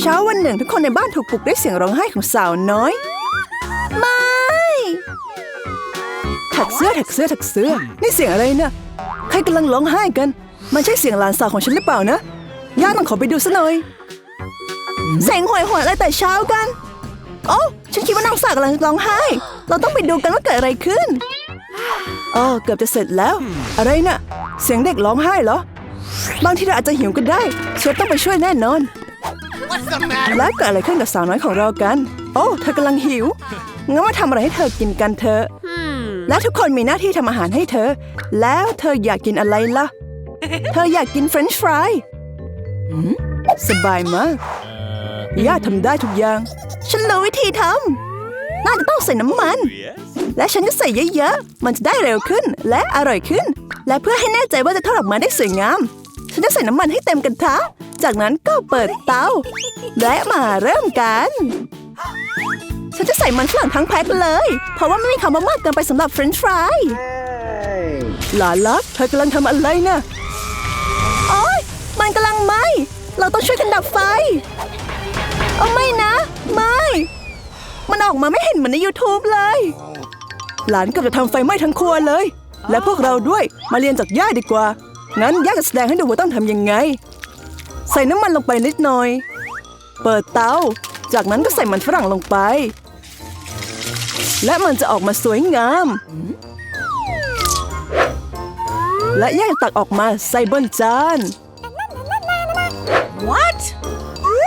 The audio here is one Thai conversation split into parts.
เช้าวันหนึ่งทุกคนในบ้านถูกปลุกด้วยเสียงร้องไห้ของสาวน้อย ไม่ถักเสื้อถักเสื้อถักเสื้อ นี่เสียงอะไรเนี่ยใครกำลังร้องไห้กัน มันใช่เสียงหลานสาวของฉันหรือเปล่านะ ย่าต้องขอไปดูซะหน่อยเสียงหวยหวยอะไรแต่เช้ากัน โอ้ฉันคิดว่าน้องสาวกำลังร้องไห้ เราต้องไปดูกันว่าเกิดอะไรขึ้นอ๋อเกือบจะเสร็จแล้ว อะไรน่ะ เสียงเด็กร้องไห้เหรอบางทีเราอาจจะหิวก็ได้เชฟต้องไปช่วยแน่นอน แล้วเกิดอะไรขึ้นกับสาวน้อยของเรากัน โอ้ เธอกำลังหิว งั้นมาทำอะไรให้เธอกินกันเถอะและทุกคนมีหน้าที่ทำอาหารให้เธอ แล้วเธออยากกินอะไรล่ะ เธออยากกินเฟรนช์ฟรายหืมสบายมากย่าทำได้ทุกอย่าง ฉันรู้วิธีทำ น่าจะต้องใส่น้ำมัน และฉันจะใส่เยอะๆ มันจะได้เร็วขึ้นและอร่อยขึ้น และเพื่อให้แน่ใจว่าจะทอดออกมาได้สวยงาม ฉันจะใส่น้ำมันให้เต็มกระทะ จากนั้นก็เปิดเตา และมาเริ่มกัน ฉันจะใส่มันฝรั่งทั้งแพ็คเลย เพราะว่าไม่มีคำว่ามากเกินไปสำหรับเฟรนช์ฟรายหลานลักเธอกำลังทำอะไรนะโอ๊ยมันกำลังไหม เราต้องช่วยกันดับไฟโอ้ไม่นะ ไม่ มันออกมาไม่เห็นเหมือนใน YouTube เลย หลานกับจะทำไฟไหม้ทั้งครัวเลย และพวกเราด้วยมาเรียนจากย่าดีกว่า งั้นย่าจะแสดงให้ดูว่าต้องทำยังไง ใส่น้ำมันลงไปนิดหน่อย เปิดเตา จากนั้นก็ใส่มันฝรั่งลงไป และมันจะออกมาสวยงาม และย่าตักออกมาใส่บนจาน What?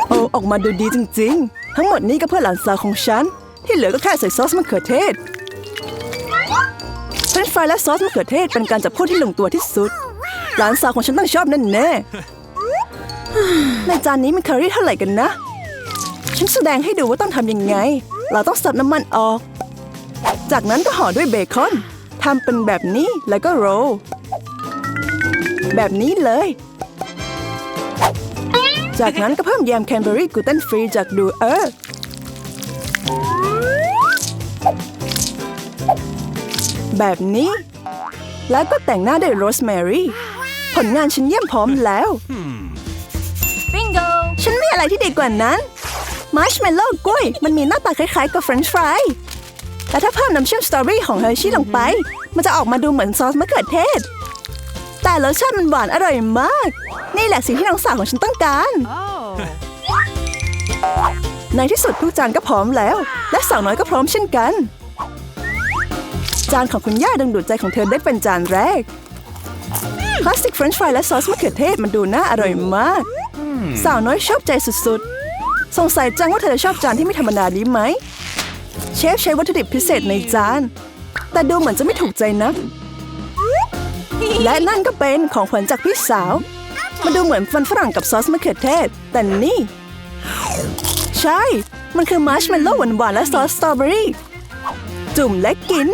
โอ้ออกมาดูดีจริง ๆ ทั้งหมดนี้ก็เพื่อหลานสาวของฉัน ที่เหลือก็แค่ใส่ซอสมะเขือเทศเฟรนช์ฟรายและซอสมะเขือเทศเป็นการจับคู่ที่ลงตัวที่สุด หลานสาวของฉันต้องชอบแน่แน่ในจานนี้มีแคลอรี่เท่าไหร่กันนะ ฉันแสดงให้ดูว่าต้องทำยังไง เราต้องสับน้ำมันออก จากนั้นก็ห่อด้วยเบคอนทำเป็นแบบนี้แล้วก็โรลแบบนี้เลย จากนั้นก็เพิ่มแยมแคนเบอรี่กูเตนฟรีจากดูเออร์แบบนี้ แล้วก็แต่งหน้าด้วยโรสแมรี่ ลงานฉันเยี่ยมพร้อมแล้ว Bingo! ฉันมีอะไรที่ดีกว่านั้น มาร์ชเมลโล่กล้วย มันมีหน้าตาคล้ายๆ กับเฟรนช์ฟรายแต่ถ้าเพิ่มน้ำเชื่อมสตรอเบอรี่ของเฮอร์ชี่ลงไป มันจะออกมาดูเหมือนซอสมะเขือเทศ แต่รสชาติมันหวานอร่อยมาก นี่แหละสิ่งที่น้องสาวของฉันต้องการ Oh. ในที่สุดทุกจานก็พร้อมแล้ว และสาวน้อยก็พร้อมเช่นกัน จานของคุณย่าดึงดูดใจของเธอได้เป็นจานแรก คลาสสิกเฟรนช์ฟรายและซอสมะเขือเทศมันดูน่าอร่อยมาก สาวน้อยชอบใจสุดๆ สงสัยจังว่าเธอจะชอบจานที่ไม่ธรรมดานี้ไหม เชฟใช้วัตถุดิบพิเศษในจาน แต่ดูเหมือนจะไม่ถูกใจนัก และนั่นก็เป็นของขวัญจากพี่สาว มันดูเหมือนฟันฝรั่งกับซอสมะเขือเทศ แต่นี่ ใช่ มันคือมาร์ชเมลโล่หวานๆและซอสสตรอเบอรี่ จุ่มและกิน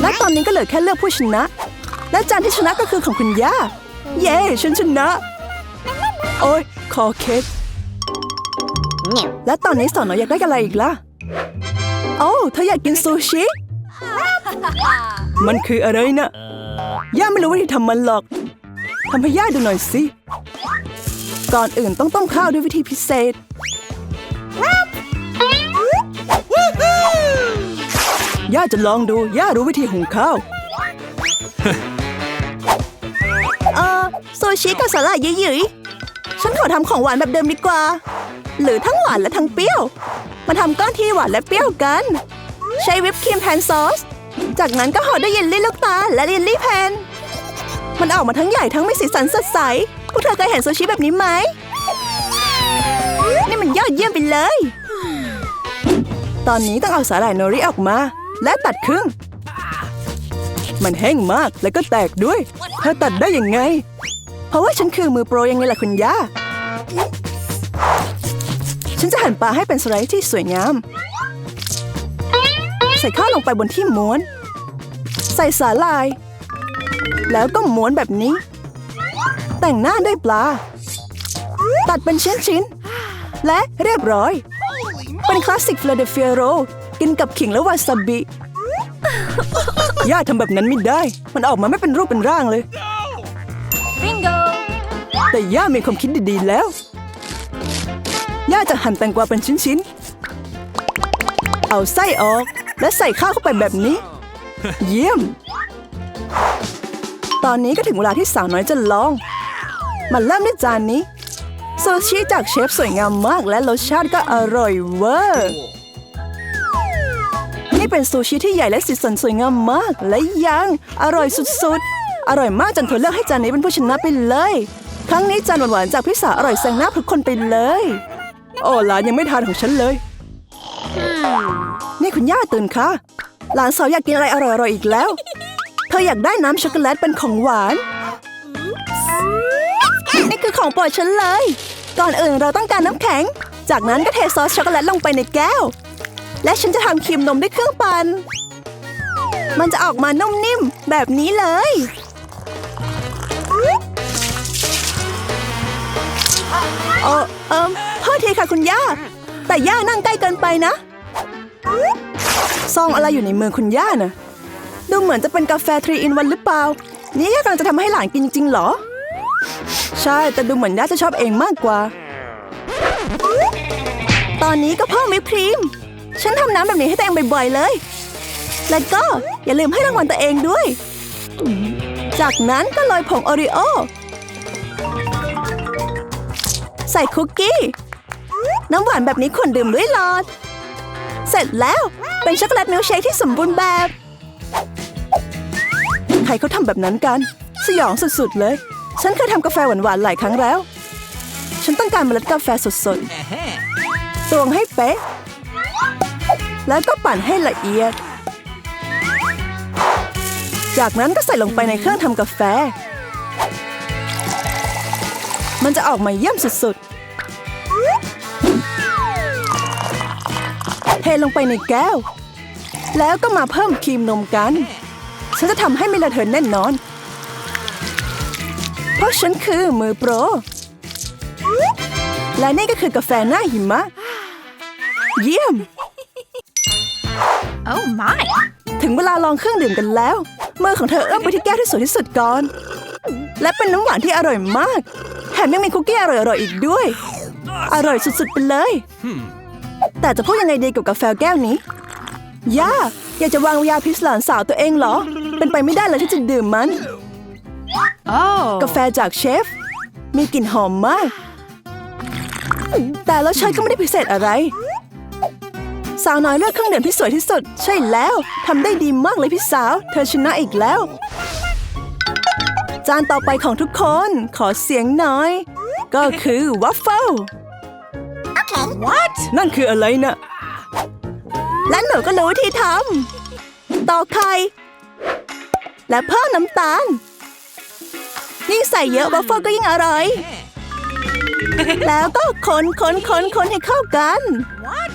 และตอนนี้ก็เหลือแค่เลือกผู้ชนะ และจานที่ชนะก็คือของคุณย่า เย้ฉันชนะ โอ้ยคอเค้กและตอนนี้สาวน้อยอยากได้อะไรอีกล่ะ โอ้เธออยากกินซูชิ มันคืออะไรนะย่าไม่รู้วิธีทำมันหรอกทำให้ย่าดูหน่อยสิ ก่อนอื่นต้องต้มข้าวด้วยวิธีพิเศษ ย่าจะลองดู ย่ารู้วิธีหุงข้าว โซชิกับสาหร่ายเยยๆฉันขอทำของหวานแบบเดิมดีกว่า หรือทั้งหวานและทั้งเปรี้ยว มาทำก้อนที่หวานและเปรี้ยวกัน ใช้วิปครีมแทนซอส จากนั้นก็ห่อด้วยเยลลี่ลูกตาและเยลลี่แผ่นมันออกมาทั้งใหญ่ทั้งไมีสีสันสดใส พวกเธอเคยเห็นซูชิแบบนี้ไหม นี่มันยอดเยี่ยมไปเลย ตอนนี้ต้องเอาสาหร่ายโนริออกมา และตัดครึ่ง มันแห้งมากและก็แตกด้วย เธอตัดได้ยังไง เพราะว่าฉันคือมือโปรยังไงล่ะคุณย่า ฉันจะหั่นปลาให้เป็นสไลด์ที่สวยงาม ใส่ข้าวลงไปบนที่ม้วน ใส่สาลาย แล้วก็ม้วนแบบนี้ แต่งหน้าด้วยปลา ตัดเป็นชิ้นๆ และเรียบร้อย เป็นคลาสสิกฟลาเดลเฟียโรกินกับขิงและวาซาบิย่าทำแบบนั้นไม่ได้ มันออกมาไม่เป็นรูปเป็นร่างเลย แต่ย่ามีความคิดดีๆแล้ว ย่าจะหั่นแตงกวาเป็นชิ้นๆ เอาไส้ออกและใส่ข้าวเข้าไปแบบนี้ เยี่ยม ตอนนี้ก็ถึงเวลาที่สาวน้อยจะลองมาเริ่มด้วยจานนี้ซูชิจากเชฟสวยงามมากและรสชาติก็อร่อยเวอร์นี่เป็นซูชิที่ใหญ่และสีสันสวยงามมาก และยังอร่อยสุดๆ อร่อยมากจนเธอเลือกให้จานนี้เป็นผู้ชนะไปเลย ครั้งนี้จานหวานๆจากพี่สาวอร่อยแซงหน้าทุกคนไปเลย โอ้หลานยังไม่ทานของฉันเลย นี่คุณย่าตื่นคะหลานสาวอยากกินอะไรอร่อยๆอีกแล้ว เธออยากได้น้ำช็อกโกแลตเป็นของหวาน นี่คือของโปรดฉันเลย ก่อนอื่นเราต้องการน้ำแข็ง จากนั้นก็เทซอสช็อกโกแลตลงไปในแก้ว และฉันจะทำครีมนมด้วยเครื่องปั่น มันจะออกมานุ่มนิ่มแบบนี้เลย เออเอิมโทษทีค่ะคุณย่า แต่ย่านั่งใกล้เกินไปนะ ซองอะไรอยู่ในมือคุณย่านะดูเหมือนจะเป็นกาแฟทรีอินวันหรือเปล่า นี่ย่ากำลังจะทำให้หลานกินจริงเหรอ ใช่ แต่ดูเหมือนย่าจะชอบเองมากกว่า ตอนนี้ก็เพิ่มวิปครีม ฉันทำน้ำแบบนี้ให้ตัวเองบ่อยๆเลย แล้วก็อย่าลืมให้รางวัลตัวเองด้วย จากนั้นก็โรยผงโอริโอ ใส่คุกกี้ น้ำหวานแบบนี้ควรดื่มด้วยหลอด เสร็จแล้วเป็นช็อกโกแลตมิลค์เชคที่สมบูรณ์แบบ ใครเขาทำแบบนั้นกัน สยองสุดๆเลย ฉันเคยทำกาแฟหวานๆหลายครั้งแล้ว ฉันต้องการเมล็ดกาแฟสดๆตวงให้เป๊ะ แล้วก็ปั่นให้ละเอียด จากนั้นก็ใส่ลงไปในเครื่องทำกาแฟ มันจะออกมาเยี่ยมสุดๆ เทลงไปในแก้ว แล้วก็มาเพิ่มครีมนมกัน ฉันจะทำให้ไม่ระเทินแน่นอน เพราะฉันคือมือโปร และนี่ก็คือกาแฟหน้าหิมะ เยี่ยม Oh my. ถึงเวลาลองเครื่องดื่มกันแล้ว มือของเธอเอื้อมไปที่แก้วที่สวยที่สุดก่อน และเป็นน้ำหวานที่อร่อยมากแถ มยังมีคุกกี้อร่อยๆอีกด้วย อร่อยสุดๆไปเลย แต่จะพูดยังไงดีกับกาแฟแก้วนี้ ย่า อยากจะวางยาพิษหลานสาวตัวเองเหรอ เป็นไปไม่ได้เลยที่จะดื่มมัน Oh. กาแฟจากเชฟ มีกลิ่นหอมมาก แต่รสชาติก็ไม่ได้พิเศษอะไร สาวน้อยเลือกเครื่องดื่มที่สวยที่สุด ใช่แล้วทำได้ดีมากเลยพี่สาว เธอชนะอีกแล้ว จานต่อไปของทุกคนขอเสียงหน่อย ก็คือวัฟเฟิล What? นั่นคืออะไรนะ่ะและหนูก็รู้วิธีทำต่อกไข่และเพิ่มน้ำตาล ยิ่งใส่เยอะวัฟเฟิลก็ยิ่งอร่อย แล้วก็คนคนคนคนให้เข้ากัน What?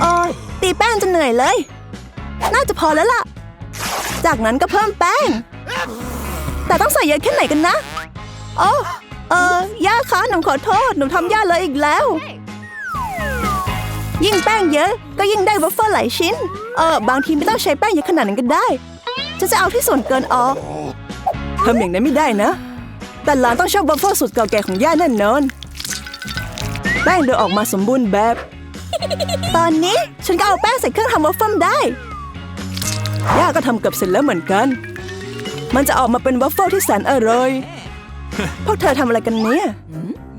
โอ้ยตีแป้งจนเหนื่อยเลย น่าจะพอแล้วล่ะ จากนั้นก็เพิ่มแป้ง แต่ต้องใส่เยอะแค่ไหนกันนะ โอ้เออย่าคะหนูขอโทษ หนูทำย่าเลยอีกแล้ว ยิ่งแป้งเยอะ ก็ยิ่งได้วัฟเฟิลหลายชิ้น เออ บางทีไม่ต้องใช้แป้งเยอะขนาดนั้นก็ได้ จะจะเอาที่ส่วนเกินออกทำอย่างนั้นไม่ได้นะ แต่หลานต้องชอบวัฟเฟิลสุดเก่าแก่ของย่าแน่นอน แป้งเดินออกมาสมบูรณ์แบบ ตอนนี้ฉันก็เอาแป้งใส่เครื่องทำวัฟเฟิลได้ ย่าก็ทำเกือบเสร็จแล้วเหมือนกัน มันจะออกมาเป็นวัฟเฟิลที่แสนอร่อย พวกเธอทำอะไรกันเนี่ย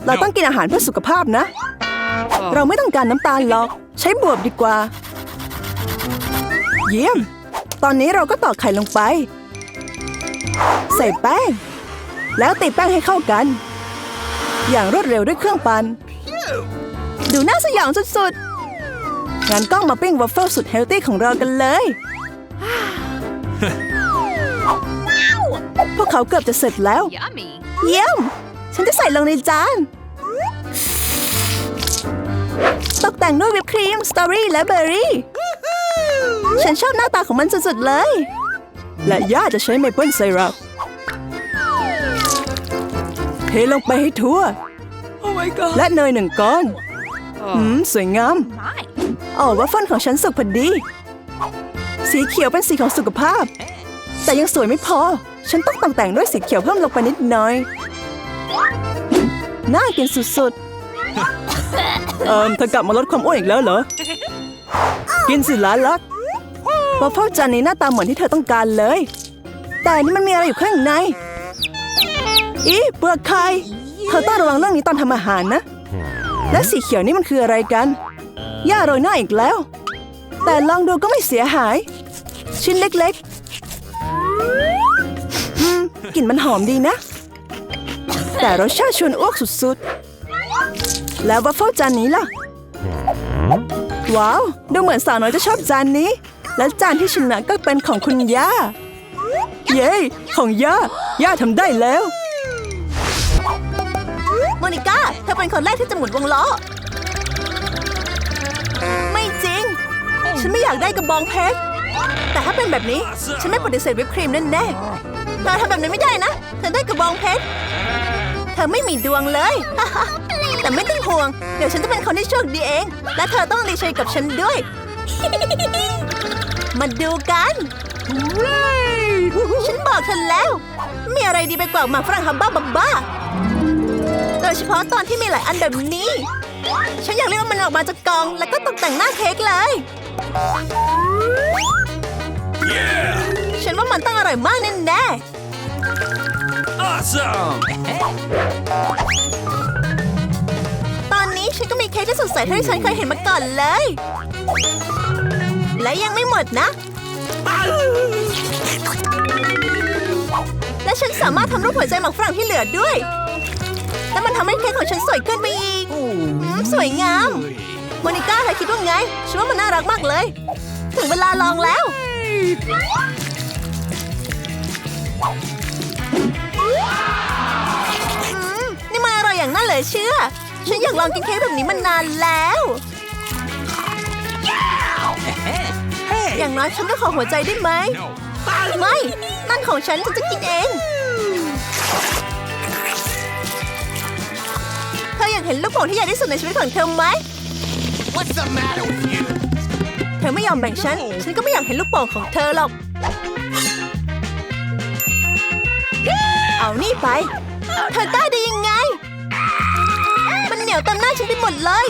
เราต้องกินอาหารเพื่อสุขภาพนะ เราไม่ต้องการน้ำตาลหรอก ใช้บวบดีกว่า เยี่ยม ตอนนี้เราก็ตอกไข่ลงไป ใส่แป้ง แล้วตีแป้งให้เข้ากัน อย่างรวดเร็วด้วยเครื่องปั่น ดูน่าสยองสุดๆ งั้นก็มาปิ้งวัฟเฟิลสุดเฮลตี้ของเรากันเลย พวกเขาเกือบจะเสร็จแล้ว Yummy. เยี่ยม ฉันจะใส่ลงในจาน ตกแต่งด้วยวิปครีม สตรอเบอรี่และเบอร์รี่ ฉันชอบหน้าตาของมันสุดๆเลย และย่าจะใช้เมเปิลไซรัปเทลงไปให้ทั่ว Oh my god. และเนยหนึ่งก้อนหืม สวยงาม My. อ๋อวัฟเฟิลของฉันสุกพอดี สีเขียวเป็นสีของสุขภาพ แต่ยังสวยไม่พอ ฉันต้องตกแต่งด้วยสีเขียวเพิ่มลงไปนิดหน่อย น่ากินสุดๆ เอิมเธอกลับมาลดความอ้วนอีกแล้วเหรอ กินสิหลานรักวาฟเฟิลจานนี้หน้าตาเหมือนที่เธอต้องการเลย แต่นี่มันมีอะไรอยู่ข้างใน อีเปลือกไข่ เธอต้องระวังเรื่องนี้ตอนทำอาหารนะ และสีเขียวนี่มันคืออะไรกัน ย่าโรยหน้าอีกแล้ว แต่ลองดูก็ไม่เสียหาย ชิ้นเล็กๆกลิ่นมันหอมดีนะ แต่รสชาติชวนอ้วกสุดๆ แล้ววัฟเฟิลจานนี้ล่ะ ว้าว ดูเหมือนสาวน้อยจะชอบจานนี้ และจานที่ชนะก็เป็นของคุณย่า เย้ ของย่า ย่าทำได้แล้ว โมนิก้าเธอเป็นคนแรกที่จะหมุนวงล้อ ฉันไม่อยากได้กระบองเพชร แต่ถ้าเป็นแบบนี้ ฉันไม่ปฏิเสธวิปครีมแน่ๆเธอทำแบบนั้นไม่ได้นะเธอได้กระบองเพชร เธอไม่มีดวงเลย แต่ไม่ต้องห่วง เดี๋ยวฉันจะเป็นคนที่โชคดีเอง และเธอต้องดีใจกับฉันด้วย มาดูกันฉันบอกเธอแล้ว มีอะไรดีไปกว่าหมากฝรั่งฮัมบ้าบับบ้าโดยเฉพาะตอนที่มีหลายอันแบบนี้ ฉันอยากเรียกมันออกมาจากกล่อง แล้วก็ตกแต่งหน้าเค้กเลย ฉันว่ามันต้องอร่อยมากแน่ Awesome! ๆตอนนี้ฉันก็มีเค้กที่สดใสเท่าที่ฉันเคยเห็นมาก่อนเลย และยังไม่หมดนะ และฉันสามารถทำรูปหัวใจหมากฝรั่งที่เหลือด้วย และมันทำให้เค้กของฉันสวยขึ้นไปอีกอืมสวยงาม โมนิก้าเธอคิดว่าไง ฉันว่ามันน่ารักมากเลย ถึงเวลาลองแล้ว นี่มันอร่อยอย่างน่าเลือเชื่อ ฉันอยากลองกินเค้กแบบนี้มานานแล้ว อย่างน้อยฉันก็ขอหัวใจได้ไหม ไม่ นั่นของฉันฉันจะกินเองเธออยากเห็นลูกโป่งที่ใหญ่ที่สุดในชีวิตของเธอไหม What's the matter with you? เธอไม่ยอมแบ่งฉัน ฉันก็ไม่อยากเห็นลูกโป่งของเธอหรอก เอานี่ไป เธอกล้าได้ยังไง มันเหนียวเต็มหน้าฉันไปหมดเลย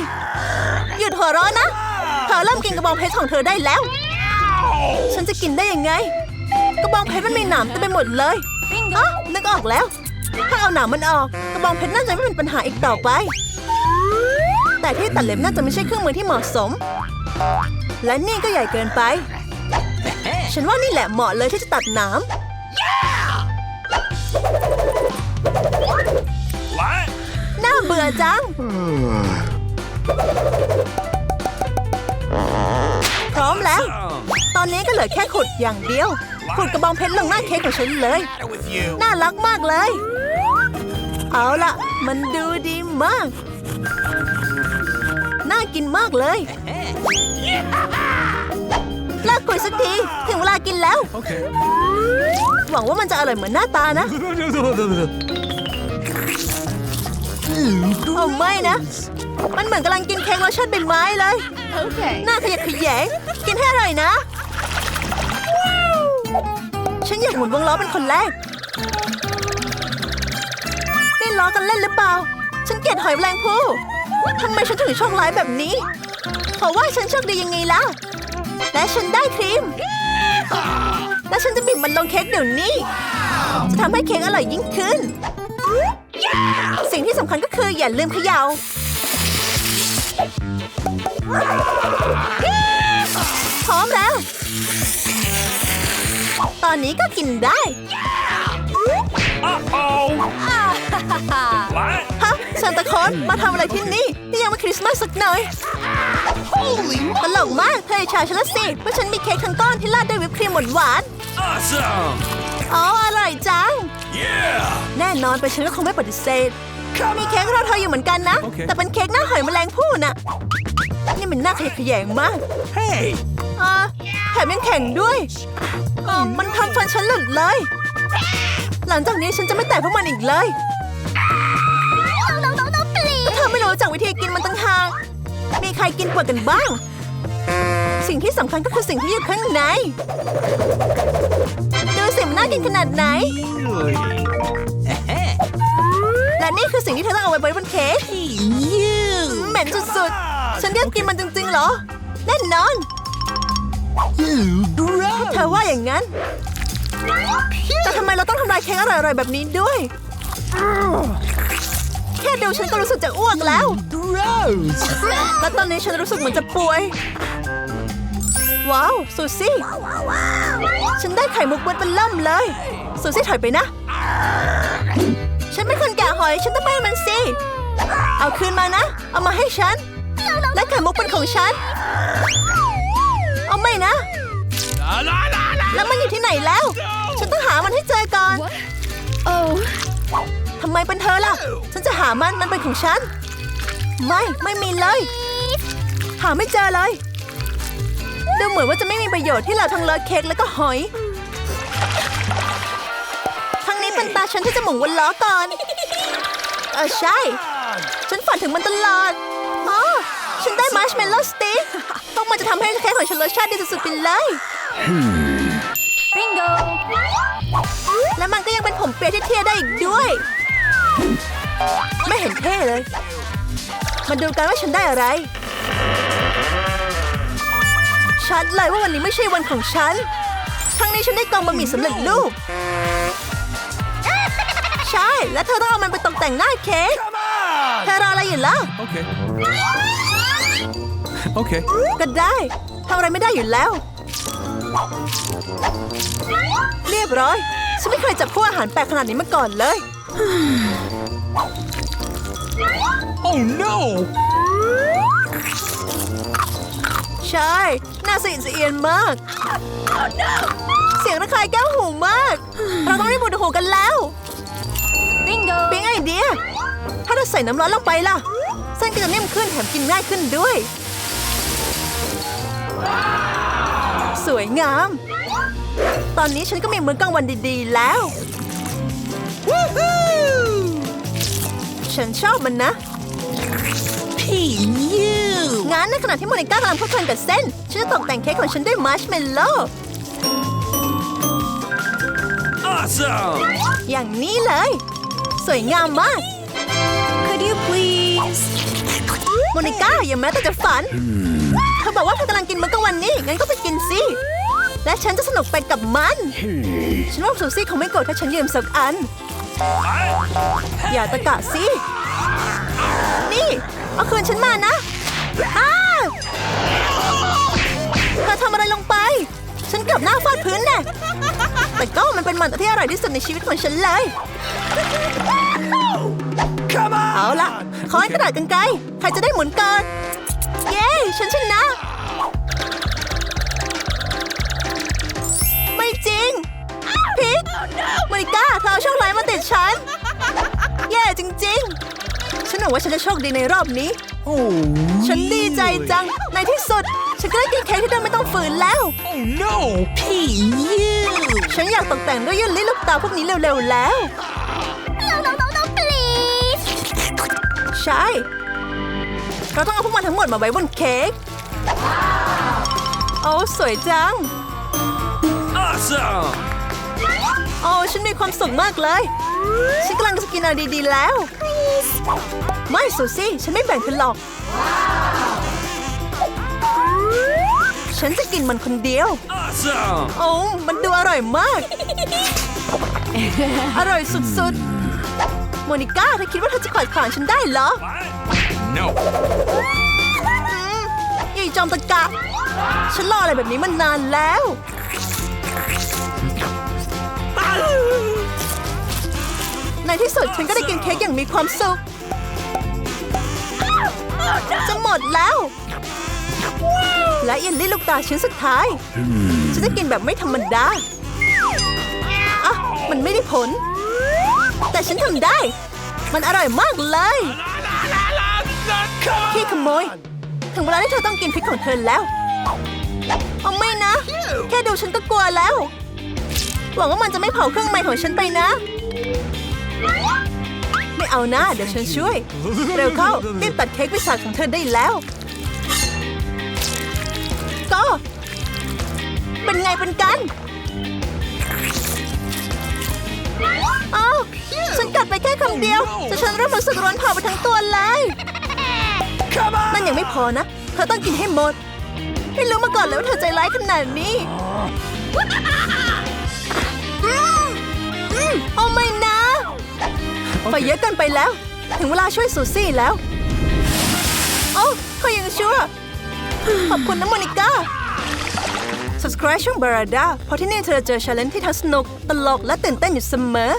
หยุดหัวเร้อนนะ เธอเริ่มกินกระบองเพชรของเธอได้แล้ว ฉันจะกินได้ยังไง กระบองเพชรมันมีหนามเต็มไปหมดเลยอ๋อนึกออกแล้ว ถ้าเอาหนามมันออก กระบองเพชรน่าจะไม่เป็นปัญหาอีกต่อไป แต่ที่ตัดเล็บน่าจะไม่ใช่เครื่องมือที่เหมาะสม และนี่ก็ใหญ่เกินไป ฉันว่านี่แหละเหมาะเลยที่จะตัดนาม What? น่าเบื่อจัง พร้อมแล้ว ตอนนี้ก็เหลือแค่ขุดอย่างเดียว ขุดกระบองเพชรลงหน้าเค้กของฉันเลย น่ารักมากเลย เอาละมันดูดีมาก กินมากเลยเลิกคุยสักที ถึงเวลากินแล้ว Okay. หวังว่ามันจะอร่อยเหมือนหน้าตานะโอ้ไม่นะ มันเหมือนกำลังกินเค้กรสชาติใบไม้เลย Okay. หน้าขยักขยงกินให้อร่อยนะ ฉันอยากหมุนวงล้อเป็นคนแรกนี่ล้อกันเล่นหรือเปล่า ฉันเกลียดหอยแมลงภู่ ทำไมฉันถึงโชคร้ายแบบนี้ เพราะว่าฉันโชคดียังไงล่ะ และฉันได้ครีม และฉันจะบีบมันลงเค้กเดี๋ยวนี้ จะทำให้เค้กอร่อยยิ่งขึ้น สิ่งที่สำคัญก็คืออย่าลืมเขย่าพร้อมแล้ว ตอนนี้ก็กินได้ ซานตาคลอนมาทำอะไรที่นี่ นี่ยังไม่คริสต์มาสสักหน่อย Holy ตลกมากเธออิจฉาฉันละสิเพราะฉันมีเค้กทั้งก้อนที่ราดด้วยวิปครีมหวาน awesome! ๆอ๋ออร่อยจัง Yeah! แน่นอนไปฉันก็คงไม่ปฏิเสธมีเค้กเราเธออยู่เหมือนกันนะโอเคแต่เป็นเค้กหน้าหอยแมลงภู่น่ะ นี่มันน่าขยะแขยงมาก Hey! อ่าแถมยังแข็งด้วยอ่ามันทำฟันฉันหลุดเลย หลังจากนี้ฉันจะไม่แตะพวกมันอีกเลย มีใครกินเปลือกกันบ้าง สิ่งที่สำคัญก็คือสิ่งที่อยู่ข้างใน ดูสิมันน่ากินขนาดไหน และนี่คือสิ่งที่เธอต้องเอาไว้ไว้บนเค้กเหม็นสุดๆ ฉันเรียกกินมันจริงๆเหรอ แน่นอนเธอว่าอย่างนั้น แต่ทำไมเราต้องทำลายเค้กอร่อยๆแบบนี้ด้วย แค่ดูฉันก็รู้สึกจะอ้วกแล้ว และตอนนี้ฉันรู้สึกเหมือนจะป่วย ว้าวซูซี่ ฉันได้ไข่มุกเบิดเป็นล่ำเลยซูซี่ถอยไปนะ ฉันเป็นคนแกะหอย ฉันต้องไปให้มันสิ เอาคืนมานะ เอามาให้ฉัน และไข่มุกเป็นของฉัน เอาไม่นะ La la la la. แล้วมันอยู่ที่ไหนแล้ว ฉันต้องหามันให้เจอก่อน Oh. ทำไมเป็นเธอล่ะ ฉันจะหามัน มันเป็นของฉัน ไม่ไม่มีเลย หาไม่เจอเลย ดูเหมือนว่าจะไม่มีประโยชน์ที่เราทั้งเลอะเค้กแล้วก็หอยทั้งนี้เป็นตาฉันที่จะหมุนวนล้อก่อน เออใช่ ฉันฝันถึงมันตลอดอ๋อฉันได้มาร์ชเมลโล่สติ๊กพวกมันจะทำให้เค้กของฉันรสชาติดีสุดๆไปเลย Bingo. และมันก็ยังเป็นผมเปียที่เท่ได้อีกด้วย ไม่เห็นเท่เลย มาดูกันว่าฉันได้อะไร ชัดเลยว่าวันนี้ไม่ใช่วันของฉันทั้งนี้ฉันได้กล่องบะหมี่สำเร็จรูป ใช่ และเธอต้องเอามันไปตกแต่งหน้าเค้ก Come on. เธอรออะไรอยู่ล่ะ Okay. Okay. ก็ได้ทำอะไรไม่ได้อยู่แล้ว เรียบร้อย ฉันไม่เคยจับคู่อาหารแปลกขนาดนี้มาก่อนเลย Oh no! ใช่ น่าสะอิดสะเอียนมาก เสียงระคายแก้วหูมาก เราต้องรีบบูดหูกันแล้ว Bingo. ปิ๊งไอเดีย ถ้าเราใส่น้ำร้อนลงไปล่ะเส้นก็จะนิ่มขึ้นแถมกินง่ายขึ้นด้วย สวยงาม ตอนนี้ฉันก็มีมื้อกลางวันดีๆแล้ว ฉันชอบมันนะ งั้นในขณะที่โมนิก้ากำลังเพลิดเพลินกับเส้น ฉันจะตกแต่งเค้กของฉันด้วยมาร์ชเมลโล่ Awesome. อย่างนี้เลย สวยงามมาก Could you please โมนิก้าอย่าแม้แต่จะฝัน เธอบอกว่าเธอกำลังกินมื้อกลางวันนี้ งั้นก็ไปกินสิ และฉันจะสนุกไปกับมัน ฉันว่าซูซี่คงไม่โกรธถ้าฉันยืมสักอัน อย่าตะกะสินี่ เอาคืนฉันมานะอ้าเธอทำอะไรลงไป ฉันเกือบหน้าฟาดพื้นแน่แต่ก็มันเป็นมันที่อร่อยที่สุดในชีวิตของฉันเลย Come on. เอาละขอให้กระดาษกันไกลใครจะได้หมุนก่อน เย้ ฉันชนะ ไม่จริง พิกมาริก้าเธอเอาโชคร้ายมาติดฉัน แย่จริง ๆ ฉันหวังว่าฉันจะโชคดีในรอบนี้ Oh. ฉันดีใจจัง ในที่สุด ฉันก็ได้กินเค้กที่เดินไม่ต้องฝืนแล้ว Oh no! ฉันอยากตกแต่งด้วยเยันลิลูกตาพวกนี้เร็วๆแล้ว No, no, no, no, please. ใช่ เราต้องเอาพวกมันทั้งหมดมาไว้บนเค้กโอ้สวยจัง Awesome. โอ้ฉันมีความสุขมากเลย ฉันกำลังจะกินอะไรดีๆแล้ว ไม่ซูซี่ ฉันไม่แบ่งเธอหรอก ฉันจะกินมันคนเดียว Awesome. โอ้มันดูอร่อยมาก อร่อยสุดๆ โมนิก้าเธอคิดว่าเธอจะขวาดขวางฉันได้เหรอ No. อืมยายจอมตะกะ ฉันรออะไรแบบนี้มานานแล้ว ในที่สุดฉันก็ได้กินเค้กอย่างมีความสุข จะหมดแล้ว และเยลลี่ลูกตาชิ้นสุดท้าย ฉันจะกินแบบไม่ธรรมดาอะมันไม่ได้ผล แต่ฉันทำได้ มันอร่อยมากเลยพี่ขโมย ถึงเวลาที่เธอต้องกินพริกของเธอแล้วเอาไม่นะ แค่ดูฉันก็กลัวแล้ว หวังว่ามันจะไม่เผาเครื่องในของฉันไปนะ ไม่เอานะเดี๋ยวฉันช่วย เร็วเข้ารีบตัดเค้กพิซซ่าของเธอได้แล้วก็เป็นไงเป็นกันอ้าวฉันกัดไปแค่คำเดียวแต่ฉันเริ่มรู้สึกร้อนเผาไปทั้งตัวเลย Come on! นั่นยังไม่พอนะ เธอต้องกินให้หมดไม่รู้มาก่อนเลยว่าเธอใจร้ายขนาดนี้อืมอืมโอ้ไม่นะ ไฟเยอะเกินไปแล้ว ถึงเวลาช่วยซูซี่แล้ว โอ้เขายังชั่วขอบคุณนะโมนิก้า subscribe ช่องบาราดาเพราะที่นี่เธอจะเจอชาเลนจ์ที่ทั้งสนุก ตลกและตื่นเต้นอยู่เสมอ